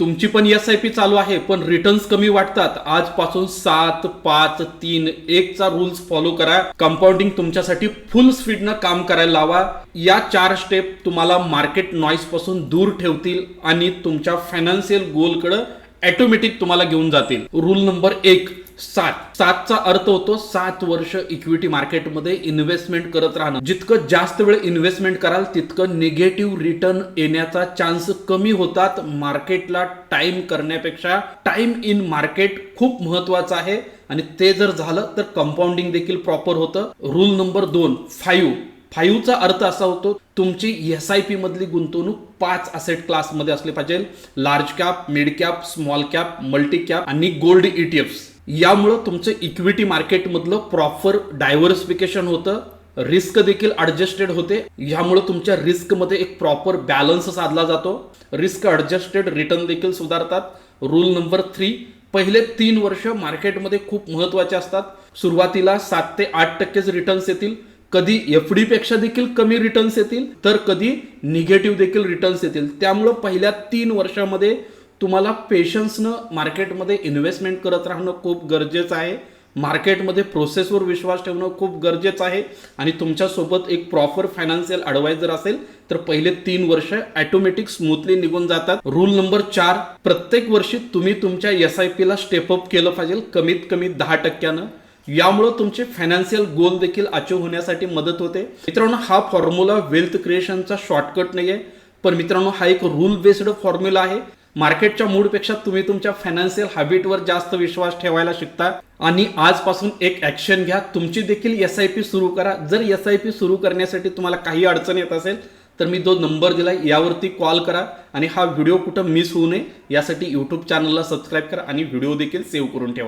तुमची पण S I P चालू आहे पण रिटर्न्स कमी वाटतात. आजपासून सात पाच तीन एकचा रूल्स फॉलो करा. कंपाऊंडिंग तुमच्यासाठी फुल स्पीडनं काम करायला लावा. या चार स्टेप तुम्हाला मार्केट नॉईसपासून दूर ठेवतील आणि तुमच्या फायनान्शियल गोलकडे ऑटोमॅटिक तुम्हाला घेऊन जातील. रूल नंबर एक सात. सातचा अर्थ होतो सात वर्ष इक्विटी मार्केटमध्ये इन्व्हेस्टमेंट करत राहणं. जितकं जास्त वेळ इन्व्हेस्टमेंट कराल तितकं निगेटिव्ह रिटर्न येण्याचा चान्स कमी होतात. मार्केटला टाइम करण्यापेक्षा टाइम इन मार्केट खूप महत्वाचं आहे. आणि ते जर झालं तर कंपाऊंडिंग देखील प्रॉपर होतं. रूल नंबर दोन फाईव्ह फाईव्हचा अर्थ असा होतो तुमची एस आय पी मधली गुंतवणूक पाच असेट क्लासमध्ये असली पाहिजे. Large cap mid cap small cap multi cap आणि गोल्ड ईटीएफ्स यामुळं तुमचं इक्विटी मार्केटमधलं प्रॉपर डायव्हर्सिफिकेशन होतं. रिस्क देखील अडजस्टेड होते. यामुळे तुमच्या रिस्कमध्ये एक प्रॉपर बॅलन्स साधला जातो. रिस्क अडजस्टेड रिटर्न देखील सुधारतात. रूल नंबर थ्री पहिले तीन वर्ष मार्केटमध्ये खूप महत्त्वाचे असतात. सुरुवातीला सात ते आठ टक्केच रिटर्न्स येतील. कधी एफ डी पेक्षा देखील कमी रिटर्न्स येतील. तर कधी निगेटिव्ह देखील रिटर्न्स येतील. त्यामुळं पहिल्या तीन वर्षामध्ये तुम्हाला पेशन्सनं मार्केटमध्ये इन्व्हेस्टमेंट करत राहणं खूप गरजेचं आहे. मार्केटमध्ये प्रोसेसवर विश्वास ठेवणं खूप गरजेचं आहे. आणि तुमच्यासोबत एक प्रॉपर फायनान्शियल ॲडवायझर असेल तर पहिले तीन वर्ष ॲटोमॅटिक स्मूथली निघून जातात. रूल नंबर चार प्रत्येक वर्षी तुम्ही तुमच्या एस आय पीला स्टेपअप केलं पाहिजे कमीत कमी दहा टक्क्यानं. यामुळं तुमचे फायनान्शियल गोल देखील अचीव होण्यासाठी मदत होते. मित्रांनो हा फॉर्म्युला वेल्थ क्रिएशनचा शॉर्टकट नाही आहे पण मित्रांनो हा एक रूल बेस्ड फॉर्म्युला आहे. मार्केटच्या मूडपेक्षा तुम्ही तुमच्या फायनान्शियल हॅबिटवर जास्त विश्वास ठेवायला शिकता. आणि आजपासून एक ऍक्शन घ्या. तुमची देखील एस आय पी सुरू करा. जर एस आय पी सुरू करण्यासाठी तुम्हाला काही अडचण येत असेल तर मी जो नंबर दिलाय. यावरती कॉल करा. आणि हा व्हिडिओ कुठं मिस होऊ नये यासाठी यूट्यूब चॅनलला सबस्क्राईब करा. आणि व्हिडिओ देखील सेव्ह करून ठेवा.